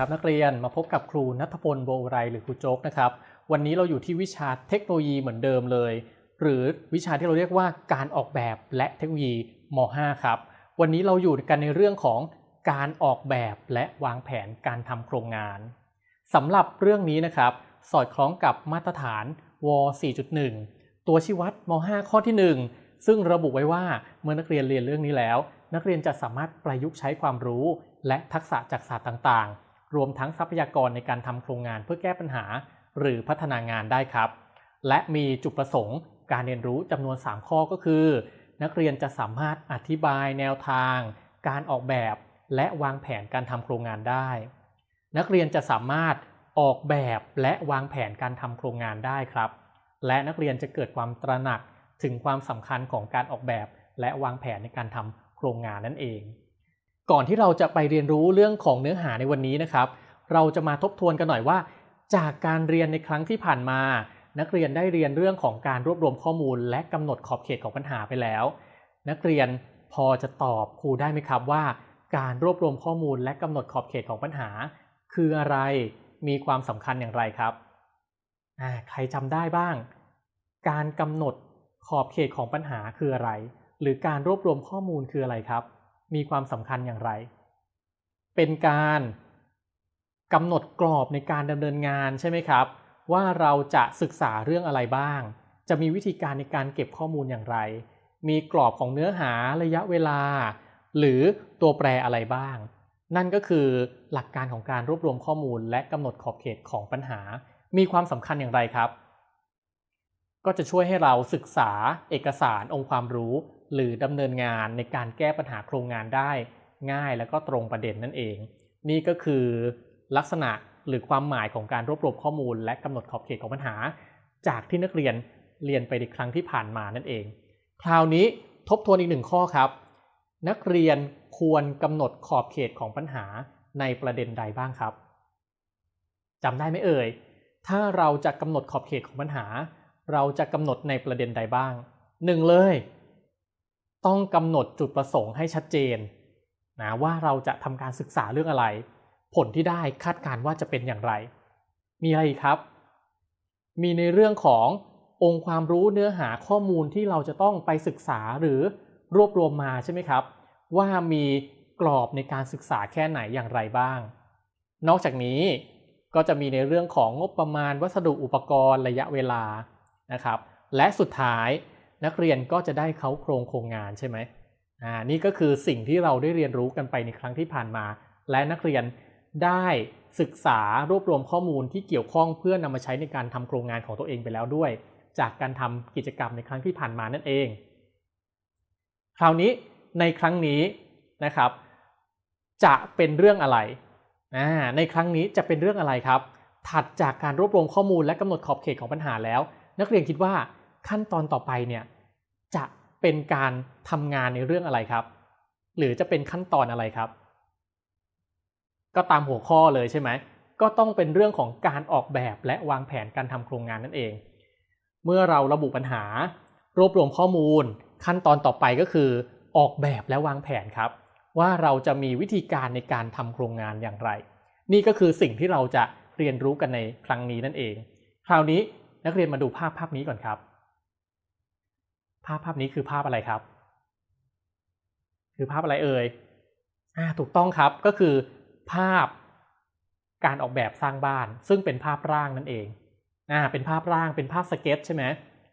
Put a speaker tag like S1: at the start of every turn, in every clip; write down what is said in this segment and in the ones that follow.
S1: ครับนักเรียนมาพบกับครูนัทพลโบไรหรือครูโจ๊กนะครับ วันนี้เราอยู่ที่วิชาเทคโนโลยีเหมือนเดิมเลย หรือวิชาที่เราเรียกว่าการออกแบบและเทคโนโลยีม .5 ครับ วันนี้เราอยู่กันในเรื่องของการออกแบบและวางแผนการทำโครงงานสำหรับเรื่องนี้นะครับ สอดคล้องกับมาตรฐานว 4.1 ตัวชี้วัดม .5 ข้อที่ 1 ซึ่งระบุไว้ว่าเมื่อนักเรียนเรียนเรื่องนี้แล้ว นักเรียนจะสามารถประยุกต์ใช้ความรู้และทักษะจากศาสตร์ต่างๆ รวมทั้งทรัพยากรในการทำโครงงานเพื่อแก้ปัญหา หรือพัฒนางานได้ครับ และมีจุดประสงค์การเรียนรู้จำนวน 3 ข้อก็คือ นักเรียนจะสามารถอธิบายแนวทาง การออกแบบ และวางแผนการทำโครงงานได้ นักเรียนจะสามารถออกแบบและวางแผนการทำโครงงานได้ครับ และนักเรียนจะเกิดความตระหนักถึงความสำคัญของการออกแบบ และวางแผนในการทำโครงงานนั่นเอง ก่อนที่เราจะไปเรียนรู้เรื่องของเนื้อหาในวันนี้นะครับ เราจะมาทบทวนกันหน่อยว่า จากการเรียนในครั้งที่ผ่านมา นักเรียนได้เรียนเรื่องของการรวบรวมข้อมูล และกำหนดขอบเขตของปัญหาไปแล้ว นักเรียนพอจะตอบครูได้ไหมครับว่า การรวบรวมข้อมูลและกำหนดขอบเขตของปัญหา คืออะไรมีความสำคัญอย่างไรครับใครจำได้บ้าง การกำหนดขอบเขตของปัญหาคืออะไร หรือการรวบรวมข้อมูลคืออะไรครับ มีความสำคัญอย่างไร เป็นการกำหนดกรอบในการดำเนินงานใช่ไหมครับ ว่าเราจะศึกษาเรื่องอะไรบ้าง จะมีวิธีการในการเก็บข้อมูลอย่างไร มีกรอบของเนื้อหาระยะเวลา หรือตัวแปรอะไรบ้าง นั่นก็คือหลักการของการรวบรวมข้อมูล และกำหนดขอบเขตของปัญหา มีความสำคัญอย่างไรครับ ก็จะช่วยให้เราศึกษาเอกสารองค์ความรู้ หรือดำเนินงานในการแก้ปัญหาโครงงานได้ง่ายและก็ตรงประเด็นนั่นเอง นี่ก็คือลักษณะหรือความหมายของการรวบรวมข้อมูล และกำหนดขอบเขตของปัญหา จากที่นักเรียนเรียนไปในครั้งที่ผ่านมานั่นเอง คราวนี้ทบทวนอีกหนึ่งข้อครับ นักเรียนควรกำหนดขอบเขตของปัญหาในประเด็นใดบ้างครับจำได้ไหมเอ่ย ถ้าเราจะกำหนดขอบเขตของปัญหา เราจะกำหนดในประเด็นใดบ้างหนึ่งเลย ต้องกำหนดจุดประสงค์ให้ชัดเจนนะว่าเราจะทำการศึกษาเรื่องอะไร ผลที่ได้คาดการว่าจะเป็นอย่างไร มีอะไรครับ มีในเรื่องขององค์ความรู้เนื้อหาข้อมูลที่เราจะต้องไปศึกษาหรือรวบรวมมาใช่ไหมครับ ว่ามีกรอบในการศึกษาแค่ไหนอย่างไรบ้าง นอกจากนี้ก็จะมีในเรื่องของงบประมาณวัสดุอุปกรณ์ระยะเวลานะครับ และสุดท้าย นักเรียนก็จะได้เขาโครงโครงงานใช่ไหมอ่านี่ก็คือสิ่งที่เราได้เรียนรู้กันไปในครั้งที่ผ่านมา และนักเรียนได้ศึกษารวบรวมข้อมูลที่เกี่ยวข้องเพื่อนำมาใช้ในการทำโครงงานของตัวเองไปแล้วด้วย จากการทำกิจกรรมในครั้งที่ผ่านมานั่นเอง คราวนี้ในครั้งนี้นะครับ จะเป็นเรื่องอะไรในครั้งนี้จะเป็นเรื่องอะไรครับ ถัดจากการรวบรวมข้อมูลและกำหนดขอบเขตของปัญหาแล้ว นักเรียนคิดว่า ขั้นตอนต่อไปเนี่ยจะเป็นการทำงานในเรื่องอะไรครับ หรือจะเป็นขั้นตอนอะไรครับ ก็ตามหัวข้อเลยใช่ไหมก็ต้องเป็นเรื่องของการออกแบบและวางแผนการทำโครงงานนั่นเอง เมื่อเราระบุปัญหา รวบรวมข้อมูล ขั้นตอนต่อไปก็คือ ออกแบบและวางแผนครับ ว่าเราจะมีวิธีการในการทำโครงงานอย่างไร นี่ก็คือสิ่งที่เราจะเรียนรู้กันในครั้งนี้นั่นเอง คราวนี้นักเรียนมาดูภาพภาพนี้ก่อนครับ ภาพภาพนี้คือภาพอะไรครับ คือภาพอะไรเอ่ยอ่าถูกต้องครับก็คือภาพการออกแบบสร้างบ้าน ซึ่งเป็นภาพร่างนั่นเองอ่าเป็นภาพร่างเป็นภาพสเก็ตใช่ไหม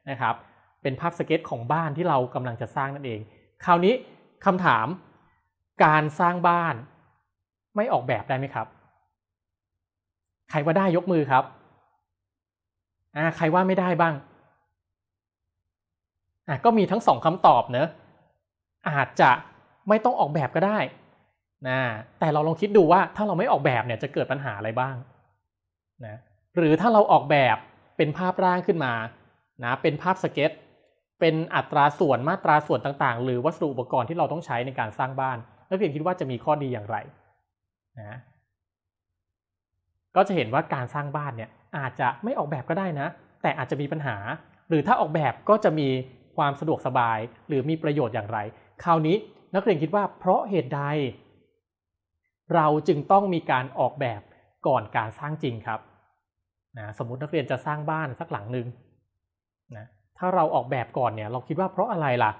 S1: นะครับเป็นภาพสเก็ตของบ้านที่เรากำลังจะสร้างนั่นเอง คราวนี้คำถามการสร้างบ้านไม่ออกแบบได้ไหมครับ ใครว่าได้ยกมือครับอ่าใครว่าไม่ได้บ้าง อะก็มีทั้งสองคำตอบเนอะอาจจะไม่ต้องออกแบบก็ได้นะแต่เราลองคิดดูว่าถ้าเราไม่ออกแบบเนี่ยจะเกิดปัญหาอะไรบ้างนะหรือถ้าเราออกแบบเป็นภาพร่างขึ้นมานะเป็นภาพสเก็ต เป็นอัตราส่วนมาตราส่วนต่างๆ หรือวัสดุอุปกรณ์ที่เราต้องใช้ในการสร้างบ้านนักเรียนคิดว่าจะมีข้อดีอย่างไรนะก็จะเห็นว่าการสร้างบ้านเนี่ยอาจจะไม่ออกแบบก็ได้นะ แต่อาจจะมีปัญหา หรือถ้าออกแบบก็จะมี ความสะดวกสบาย หรือมีประโยชน์อย่างไร คราวนี้นักเรียนคิดว่าเพราะเหตุใด เราจึงต้องมีการออกแบบก่อนการสร้างจริงครับนะสมมตินักเรียนจะสร้างบ้านสักหลังหนึ่งนะถ้าเราออกแบบก่อนเนี่ยเราคิดว่าเพราะอะไรล่ะ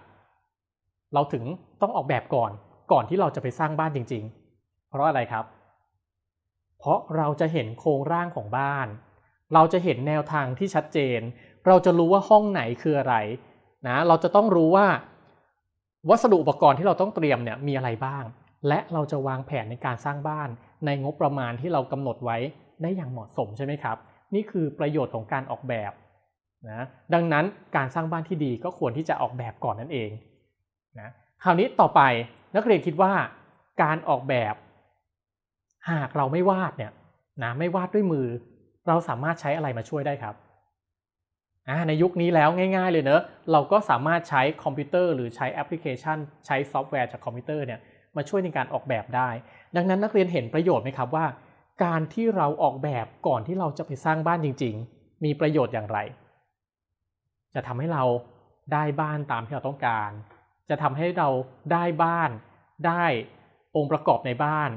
S1: เราถึงต้องออกแบบก่อนก่อนที่เราจะไปสร้างบ้านจริง ๆ เพราะอะไรครับ เพราะเราจะเห็นโครงร่างของบ้าน เราจะเห็นแนวทางที่ชัดเจน เราจะรู้ว่าห้องไหนคืออะไร นะเราจะต้องรู้ว่า วัสดุอุปกรณ์ที่เราต้องเตรียมเนี่ยมีอะไรบ้าง และเราจะวางแผนในการสร้างบ้าน ในงบประมาณที่เรากำหนดไว้ได้อย่างเหมาะสมใช่ไหมครับ นี่คือประโยชน์ของการออกแบบนะดังนั้นการสร้างบ้านที่ดีก็ควรที่จะออกแบบก่อนนั่นเองนะคราวนี้ต่อไปนักเรียนคิดว่าการออกแบบ หากเราไม่วาดเนี่ยนะไม่วาดด้วยมือ เราสามารถใช้อะไรมาช่วยได้ครับ ในยุคนี้แล้วง่าย ๆ เลยเนอะเราก็สามารถใช้คอมพิวเตอร์หรือใช้แอปพลิเคชัน ใช้ซอฟต์แวร์จากคอมพิวเตอร์เนี่ยมาช่วยในการออกแบบได้ ดังนั้นนักเรียนเห็นประโยชน์ไหมครับว่า การที่เราออกแบบก่อนที่เราจะไปสร้างบ้านจริง ๆ มีประโยชน์อย่างไร จะทำให้เราได้บ้านตามที่เราต้องการ จะทำให้เราได้บ้าน ได้องค์ประกอบในบ้าน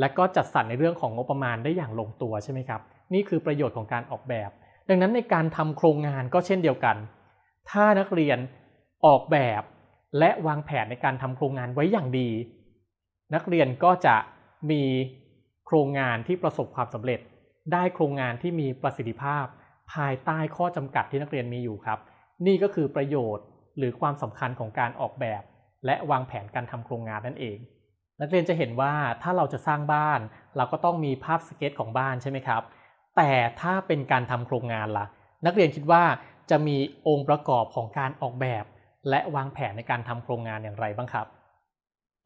S1: และก็จัดสรรในเรื่องของงบประมาณได้อย่างลงตัวใช่ไหมครับ นี่คือประโยชน์ของการออกแบบ ดังนั้นในการทำโครงงานก็เช่นเดียวกัน ถ้านักเรียนออกแบบและวางแผนในการทำโครงงานไว้อย่างดี นักเรียนก็จะมีโครงงานที่ประสบความสำเร็จ ได้โครงงานที่มีประสิทธิภาพ ภายใต้ข้อจำกัดที่นักเรียนมีอยู่ครับ นี่ก็คือประโยชน์หรือความสำคัญของการออกแบบ และวางแผนการทำโครงงานนั่นเอง นักเรียนจะเห็นว่าถ้าเราจะสร้างบ้าน เราก็ต้องมีภาพสเก็ตของบ้านใช่ไหมครับ แต่ถ้าเป็นการทำโครงงานล่ะ นักเรียนคิดว่าจะมีองค์ประกอบของการออกแบบ และวางแผนในการทำโครงงานอย่างไรบ้างครับ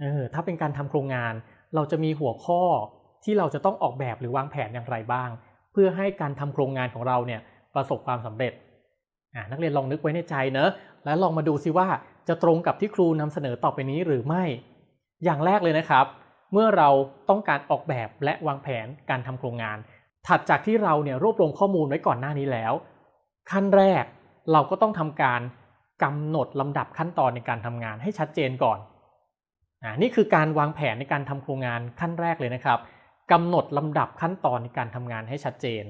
S1: เออถ้าเป็นการทำโครงงาน เราจะมีหัวข้อที่เราจะต้องออกแบบหรือวางแผนอย่างไรบ้าง เพื่อให้การทำโครงงานของเราเนี่ยประสบความสำเร็จนักเรียนลองนึกไว้ในใจเนอะแล้วลองมาดูซิว่าจะตรงกับที่ครูนำเสนอต่อไปนี้หรือไม่ อย่างแรกเลยนะครับ เมื่อเราต้องการออกแบบและวางแผนการทำโครงงาน ถัดจากที่เราเนี่ยรวบรวมข้อมูลไว้ก่อนหน้านี้แล้ว ขั้นแรกเราก็ต้องทำการกำหนดลำดับขั้นตอนในการทำงานให้ชัดเจนก่อนอนี่คือการวางแผนในการทำโครงงานขั้นแรกเลยนะครับกำหนดลำดับขั้นตอนในการทำงานให้ชัดเจน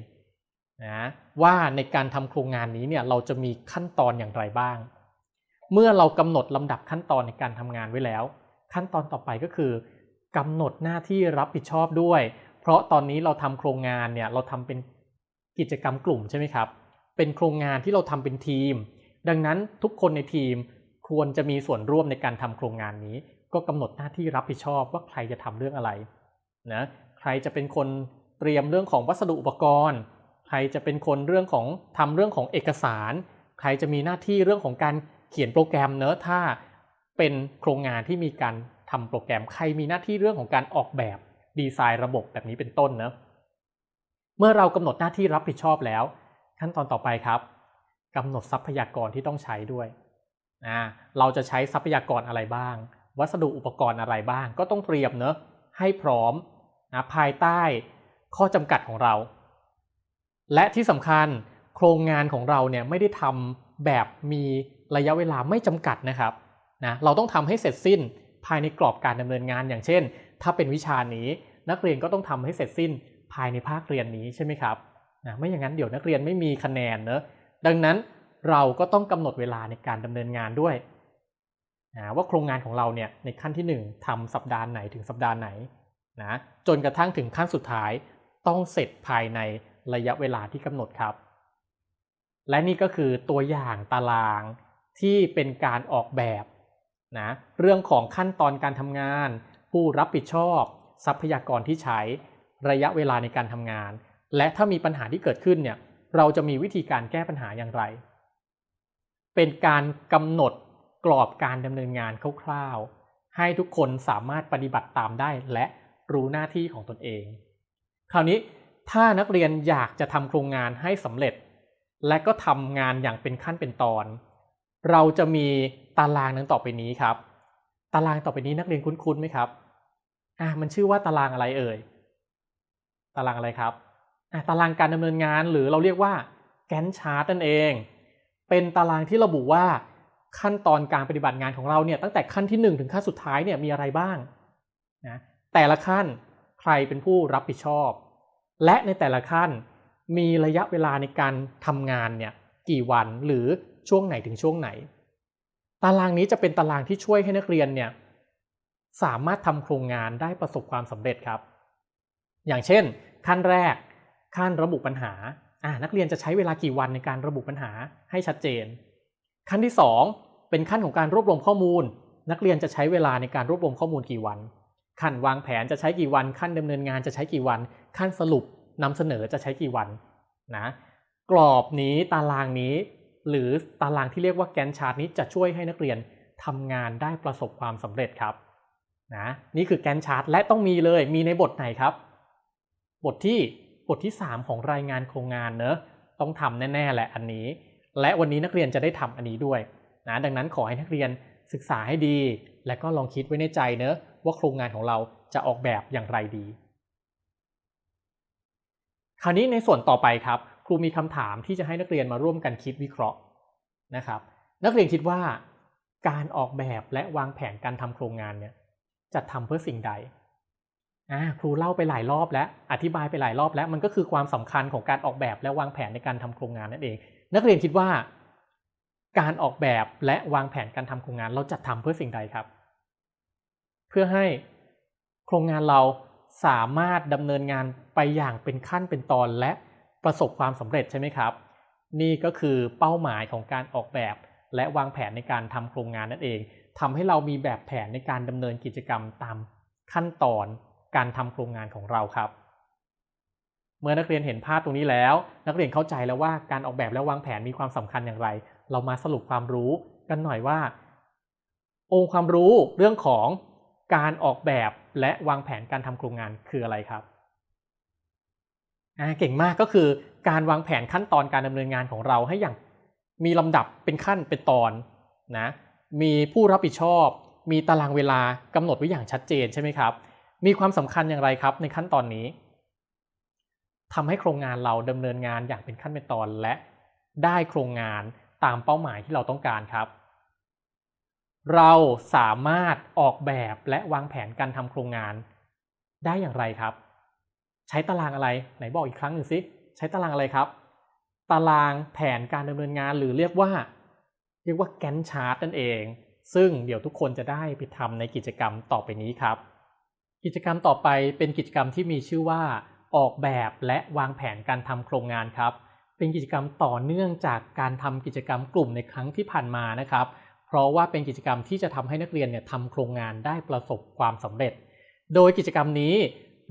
S1: นะว่าในการทำโครงงานนี้เนี่ยเราจะมีขั้นตอนอย่างไรบ้าง เมื่อเรากำหนดลำดับขั้นตอนในการทำงานไว้แล้ว ขั้นตอนต่อไปก็คือกำหนดหน้าที่รับผิดชอบด้วย เพราะตอนนี้เราทำโครงงานเนี่ยเราทำเป็นกิจกรรมกลุ่มใช่ไหมครับ เป็นโครงงานที่เราทำเป็นทีม ดังนั้นทุกคนในทีมควรจะมีส่วนร่วมในการทำโครงงานนี้ ก็กำหนดหน้าที่รับผิดชอบว่าใครจะทำเรื่องอะไรนะใครจะเป็นคนเตรียมเรื่องของวัสดุอุปกรณ์ ใครจะเป็นคนเรื่องของทำเรื่องของเอกสาร ใครจะมีหน้าที่เรื่องของการเขียนโปรแกรมเนอะถ้าเป็นโครงงานที่มีการทำโปรแกรมใครมีหน้าที่เรื่องของการออกแบบ ดีไซน์ระบบแบบนี้เป็นต้นเนอะเมื่อเรากำหนดหน้าที่รับผิดชอบแล้ว ขั้นตอนต่อไปครับกำหนดทรัพยากรที่ต้องใช้ด้วยนะเราจะใช้ทรัพยากรอะไรบ้าง วัสดุอุปกรณ์อะไรบ้าง ก็ต้องเตรียมเนอะให้พร้อมนะภายใต้ข้อจำกัดของเรา และที่สำคัญโครงงานของเราเนี่ยไม่ได้ทำแบบมีระยะเวลาไม่จำกัดนะครับนะเราต้องทำให้เสร็จสิ้นภายในกรอบการดำเนินงานอย่างเช่น ถ้าเป็นวิชานี้ นักเรียนก็ต้องทำให้เสร็จสิ้นภายในภาคเรียนนี้ใช่ไหมครับนะไม่อย่างนั้นเดี๋ยวนักเรียนไม่มีคะแนนเนอะดังนั้นเราก็ต้องกำหนดเวลาในการดำเนินงานด้วยนะว่าโครงงานของเราเนี่ยในขั้นที่ 1ทำสัปดาห์ไหนถึงสัปดาห์ไหนนะจนกระทั่งถึงขั้นสุดท้ายต้องเสร็จภายในระยะเวลาที่กำหนดครับ และนี่ก็คือตัวอย่างตารางที่เป็นการออกแบบนะเรื่องของขั้นตอนการทำงาน ผู้รับผิดชอบ ทรัพยากรที่ใช้ระยะเวลาในการทำงาน และถ้ามีปัญหาที่เกิดขึ้นเนี่ยเราจะมีวิธีการแก้ปัญหาอย่างไร เป็นการกำหนดกรอบการดำเนินงานคร่าวๆ ให้ทุกคนสามารถปฏิบัติตามได้และรู้หน้าที่ของตนเอง คราวนี้ถ้านักเรียนอยากจะทำโครงงานให้สำเร็จ และก็ทำงานอย่างเป็นขั้นเป็นตอน เราจะมีตารางนั้นต่อไปนี้ครับ ตารางต่อไปนี้นักเรียนคุ้นๆไหมครับ อ่ามันชื่อว่าตารางอะไรเอ่ย ตารางอะไรครับ อ่าตารางการดำเนินงานหรือเราเรียกว่าแกนชาร์ตนั่นเอง เป็นตารางที่ระบุว่าขั้นตอนการปฏิบัติงานของเราเนี่ยตั้งแต่ขั้นที่ 1 ถึงขั้นสุดท้ายเนี่ยมีอะไรบ้างนะแต่ละขั้นใครเป็นผู้รับผิดชอบ และในแต่ละขั้นมีระยะเวลาในการทำงานเนี่ยกี่วันหรือช่วงไหนถึงช่วงไหน ตารางนี้จะเป็นตารางที่ช่วยให้นักเรียนเนี่ยสามารถทำโครงงานได้ประสบความสำเร็จครับ อย่างเช่น ขั้นแรก ขั้นระบุปัญหาอ่านักเรียนจะใช้เวลากี่วันในการระบุปัญหาให้ชัดเจน ขั้นที่ 2 เป็นขั้นของการรวบรวมข้อมูล นักเรียนจะใช้เวลาในการรวบรวมข้อมูลกี่วัน ขั้นวางแผนจะใช้กี่วัน ขั้นดำเนินงานจะใช้กี่วัน ขั้นสรุปนำเสนอจะใช้กี่วันนะกรอบนี้ตารางนี้ หรือตารางที่เรียกว่าแกนชาร์ตนี้จะช่วยให้นักเรียนทำงานได้ประสบความสำเร็จครับนะนี่คือแกนชาร์ตและต้องมีเลยมีในบทไหนครับ บทที่บทที่ 3 ของรายงานโครงงานเนอะต้องทำแน่ๆแหละอันนี้ และวันนี้นักเรียนจะได้ทำอันนี้ด้วยนะดังนั้นขอให้นักเรียนศึกษาให้ดี และก็ลองคิดไว้ในใจเนอะว่าโครงงานของเราจะออกแบบอย่างไรดี คราวนี้ในส่วนต่อไปครับ รูมีคำถามที่จะให้นักเรียนมาร่วมกันคิดวิเคราะห์นะครับ นักเรียนคิดว่าการออกแบบและวางแผนการทำโครงงานเนี่ยจะทำเพื่อสิ่งใดครูเล่าไปหลายรอบแล้วอธิบายไปหลายรอบแล้วมันก็คือความสำคัญของการออกแบบและวางแผนในการทำโครงงานนั่นเอง นักเรียนคิดว่า การออกแบบและวางแผนการทำโครงงานเราจะทำเพื่อสิ่งใดครับ เพื่อให้โครงงานเราสามารถดำเนินงานไปอย่างเป็นขั้นเป็นตอนและ ประสบความสำเร็จใช่ไหมครับ นี่ก็คือเป้าหมายของการออกแบบ และวางแผนในการทำโครงงานนั่นเองทำให้เรามีแบบแผนในการดำเนินกิจกรรมตามขั้นตอนการทำโครงงานของเราครับ เมื่อนักเรียนเห็นภาพตรงนี้แล้ว นักเรียนเข้าใจแล้วว่าการออกแบบและวางแผนมีความสำคัญอย่างไร เรามาสรุปความรู้กันหน่อยว่า องค์ความรู้เรื่องของการออกแบบและวางแผนการทำโครงงานคืออะไรครับ เก่งมากก็คือการวางแผนขั้นตอนการดำเนินงานของเราให้อย่างมีลำดับเป็นขั้นเป็นตอนนะมีผู้รับผิดชอบ มีตารางเวลากำหนดไว้อย่างชัดเจนใช่ไหมครับ มีความสำคัญอย่างไรครับในขั้นตอนนี้ทำให้โครงงานเราดำเนินงานอย่างเป็นขั้นเป็นตอนและได้โครงงานตามเป้าหมายที่เราต้องการครับ เราสามารถออกแบบและวางแผนการทำโครงงานได้อย่างไรครับ ใช้ตารางอะไร ไหนบอกอีกครั้งหนึ่งสิ ใช้ตารางอะไรครับ ตารางแผนการดำเนินงานหรือเรียกว่า เรียกว่าแกนชาร์ตนั่นเอง ซึ่งเดี๋ยวทุกคนจะได้ไปทำในกิจกรรมต่อไปนี้ครับ กิจกรรมต่อไปเป็นกิจกรรมที่มีชื่อว่า ออกแบบและวางแผนการทำโครงงานครับ เป็นกิจกรรมต่อเนื่องจากการทำกิจกรรมกลุ่มในครั้งที่ผ่านมานะครับ เพราะว่าเป็นกิจกรรมที่จะทำให้นักเรียนเนี่ยทำโครงงานได้ประสบความสำเร็จ โดยกิจกรรมนี้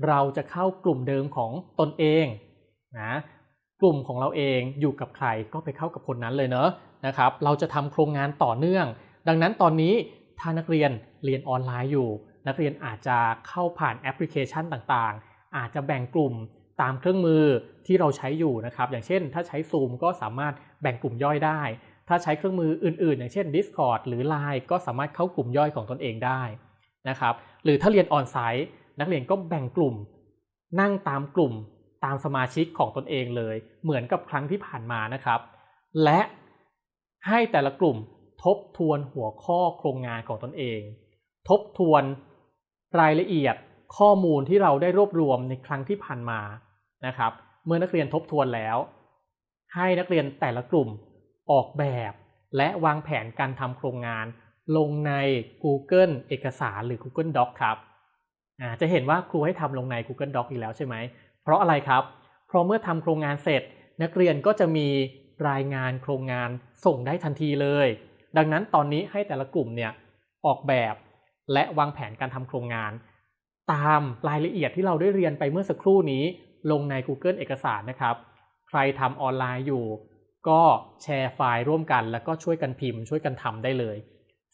S1: เราจะเข้ากลุ่มเดิมของตนเองนะกลุ่มของเราเองอยู่กับใครก็ไปเข้ากับคนนั้นเลยเนอะนะครับ เราจะทำโครงงานต่อเนื่อง ดังนั้นตอนนี้ถ้านักเรียนเรียนออนไลน์อยู่ นักเรียนอาจจะเข้าผ่านแอปพลิเคชันต่างๆ อาจจะแบ่งกลุ่มตามเครื่องมือที่เราใช้อยู่นะครับ อย่างเช่น ถ้าใช้ Zoom ก็สามารถแบ่งกลุ่มย่อยได้ ถ้าใช้เครื่องมืออื่นๆ อย่างเช่น Discord หรือ Line ก็สามารถเข้ากลุ่มย่อยของตนเองได้นะครับ หรือถ้าเรียนออนไซต์ นักเรียนก็แบ่งกลุ่ม นั่งตามกลุ่มตามสมาชิกของตนเองเลย เหมือนกับครั้งที่ผ่านมานะครับ และให้แต่ละกลุ่มทบทวนหัวข้อโครงงานของตนเอง ทบทวนรายละเอียดข้อมูลที่เราได้รวบรวมในครั้งที่ผ่านมานะครับ เมื่อนักเรียนทบทวนแล้ว ให้นักเรียนแต่ละกลุ่มออกแบบ และวางแผนการทำโครงงาน ลงใน Google เอกสารหรือ Google Doc ครับ จะเห็นว่าครูให้ทำลงใน Google Doc อีกแล้วใช่ไหม เพราะอะไรครับ เพราะเมื่อทำโครงงานเสร็จ นักเรียนก็จะมีรายงานโครงงานส่งได้ทันทีเลย ดังนั้นตอนนี้ให้แต่ละกลุ่มเนี่ยออกแบบและวางแผนการทำโครงงาน ตามรายละเอียดที่เราได้เรียนไปเมื่อสักครู่นี้ลงใน Google เอกสารนะครับ ใครทำออนไลน์อยู่ ก็แชร์ไฟล์ร่วมกัน แล้วก็ช่วยกันพิมพ์ ช่วยกันทำได้เลย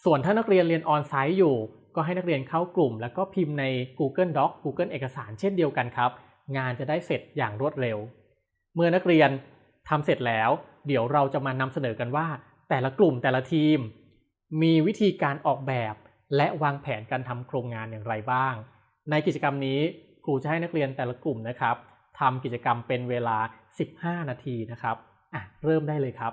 S1: ส่วนถ้านักเรียนเรียนออนไซต์อยู่ ก็ให้นักเรียนเข้ากลุ่ม แล้วก็พิมพ์ใน Google Doc Google เอกสารเช่นเดียวกันครับ งานจะได้เสร็จอย่างรวดเร็ว เมื่อนักเรียนทำเสร็จแล้ว เดี๋ยวเราจะมานำเสนอกันว่า แต่ละกลุ่มแต่ละทีม มีวิธีการออกแบบ และวางแผนการทำโครงงานอย่างไรบ้าง ในกิจกรรมนี้ครูจะให้นักเรียนแต่ละกลุ่มนะครับทำกิจกรรมเป็นเวลา 15 นาทีนะครับอะเริ่มได้เลยครับ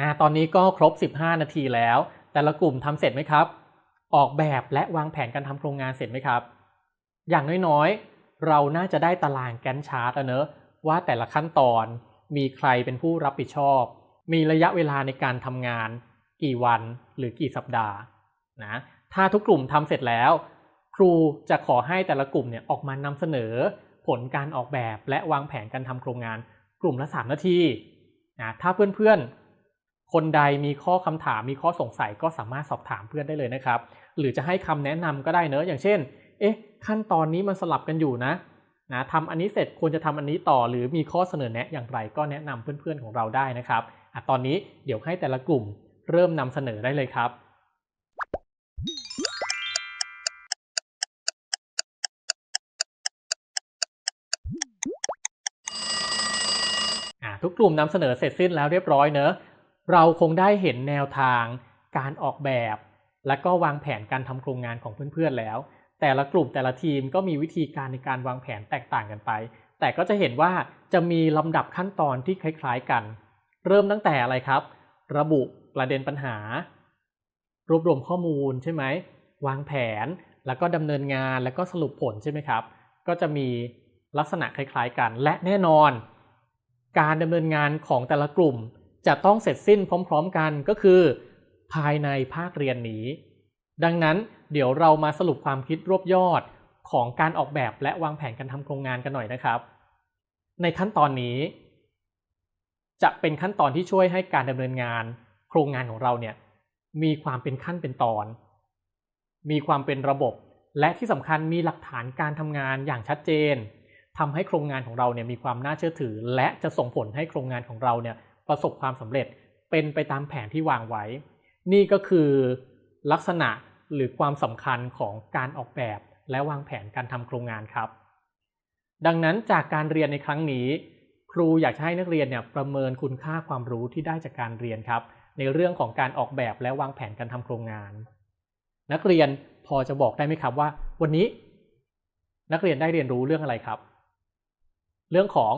S1: อ่าตอนนี้ก็ครบ 15 นาทีแล้ว แต่ละกลุ่มทำเสร็จไหมครับ ออกแบบและวางแผนการทำโครงงานเสร็จไหมครับ อย่างน้อยๆ เราน่าจะได้ตารางแกนชาร์ตแล้วเนอะว่าแต่ละขั้นตอนมีใครเป็นผู้รับผิดชอบ มีระยะเวลาในการทำงาน กี่วันหรือกี่สัปดาห์นะถ้าทุกกลุ่มทำเสร็จแล้ว ครูจะขอให้แต่ละกลุ่มเนี่ยออกมานำเสนอ ผลการออกแบบและวางแผนการทำโครงงาน กลุ่มละ 3 นาทีนะถ้าเพื่อนๆ คนใดมีข้อคำถามมีข้อสงสัยก็สามารถสอบถามเพื่อนได้เลยนะครับ หรือจะให้คำแนะนำก็ได้เนอะอย่างเช่น เอ๊ะ ขั้นตอนนี้มันสลับกันอยู่นะนะทำอันนี้เสร็จควรจะทำอันนี้ต่อ หรือมีข้อเสนอแนะอย่างไรก็แนะนำเพื่อนๆของเราได้นะครับอะตอนนี้เดี๋ยวให้แต่ละกลุ่มเริ่มนำเสนอได้เลยครับอะทุกกลุ่มนำเสนอเสร็จสิ้นแล้วเรียบร้อยเนอะ เราคงได้เห็นแนวทางการออกแบบ และก็วางแผนการทำโครงงานของเพื่อนๆแล้ว แต่ละกลุ่มแต่ละทีมก็มีวิธีการในการวางแผนแตกต่างกันไป แต่ก็จะเห็นว่าจะมีลำดับขั้นตอนที่คล้าย ๆกัน เริ่มตั้งแต่อะไรครับ ระบุประเด็นปัญหา รวบรวมข้อมูลใช่ไหมวางแผนแล้วก็ดำเนินงานแล้วก็สรุปผลใช่ไหมครับ ก็จะมีลักษณะคล้าย ๆ กัน และแน่นอน การดำเนินงานของแต่ละกลุ่ม จะต้องเสร็จสิ้นพร้อม ๆ กันก็คือ ภายในภาคเรียนนี้ ดังนั้นเดี๋ยวเรามาสรุปความคิดรวบยอดของการออกแบบและวางแผนการทำโครงงานกันหน่อยนะครับ ในขั้นตอนนี้ จะเป็นขั้นตอนที่ช่วยให้การดำเนินงาน โครงงานของเราเนี่ยมีความเป็นขั้นเป็นตอน มีความเป็นระบบ และที่สำคัญมีหลักฐานการทำงานอย่างชัดเจนทำให้โครงงานของเราเนี่ยมีความน่าเชื่อถือ และจะส่งผลให้โครงงานของเราเนี่ย ประสบความสำเร็จเป็นไปตามแผนที่วางไว้ นี่ก็คือลักษณะหรือความสำคัญของการออกแบบและวางแผนการทำโครงงานครับ ดังนั้นจากการเรียนในครั้งนี้ ครูอยากให้นักเรียนเนี่ยประเมินคุณค่าความรู้ที่ได้จากการเรียนครับ ในเรื่องของการออกแบบและวางแผนการทำโครงงาน นักเรียนพอจะบอกได้ไหมครับว่า วันนี้ นักเรียนได้เรียนรู้เรื่องอะไรครับ เรื่องของ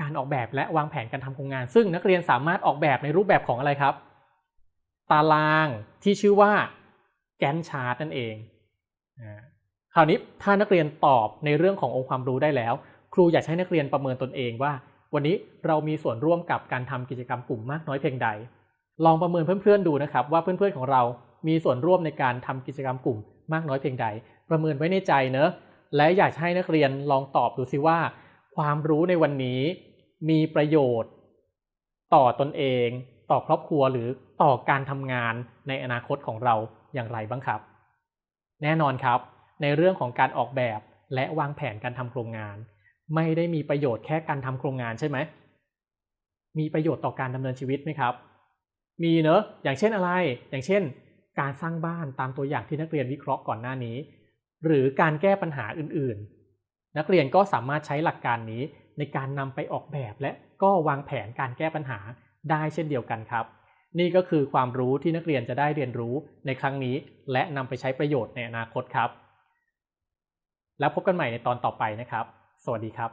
S1: การออกแบบและวางแผนการทำโครงงาน ซึ่งนักเรียนสามารถออกแบบในรูปแบบของอะไรครับ ตารางที่ชื่อว่าแกนชาร์ตนั่นเองคราวนี้ถ้านักเรียนตอบในเรื่องขององค์ความรู้ได้แล้ว ครูอยากให้นักเรียนประเมินตนเองว่า วันนี้เรามีส่วนร่วมกับการทำกิจกรรมกลุ่มมากน้อยเพียงใด ลองประเมินเพื่อนๆดูนะครับ ว่าเพื่อนๆของเรา มีส่วนร่วมในการทำกิจกรรมกลุ่มมากน้อยเพียงใด ประเมินไว้ในใจเนอะและอยากให้นักเรียนลองตอบดูซิว่า ความรู้ในวันนี้มีประโยชน์ ต่อตนเอง ต่อครอบครัวหรือต่อการทำงานในอนาคตของเราอย่างไรบ้างครับ แน่นอนครับ ในเรื่องของการออกแบบและวางแผนการทำโครงงาน ไม่ได้มีประโยชน์แค่การทำโครงงานใช่ไหมมีประโยชน์ต่อการดำเนินชีวิตไหมครับ มีเนอะอย่างเช่นอะไร อย่างเช่น การสร้างบ้านตามตัวอย่างที่นักเรียนวิเคราะห์ก่อนหน้านี้ หรือการแก้ปัญหาอื่นๆ นักเรียนก็สามารถใช้หลักการนี้ในการนำไปออกแบบและก็วางแผนการแก้ปัญหาได้เช่นเดียวกันครับ นี่ก็คือความรู้ที่นักเรียนจะได้เรียนรู้ในครั้งนี้ และนำไปใช้ประโยชน์ในอนาคตครับ แล้วพบกันใหม่ในตอนต่อไปนะครับ สวัสดีครับ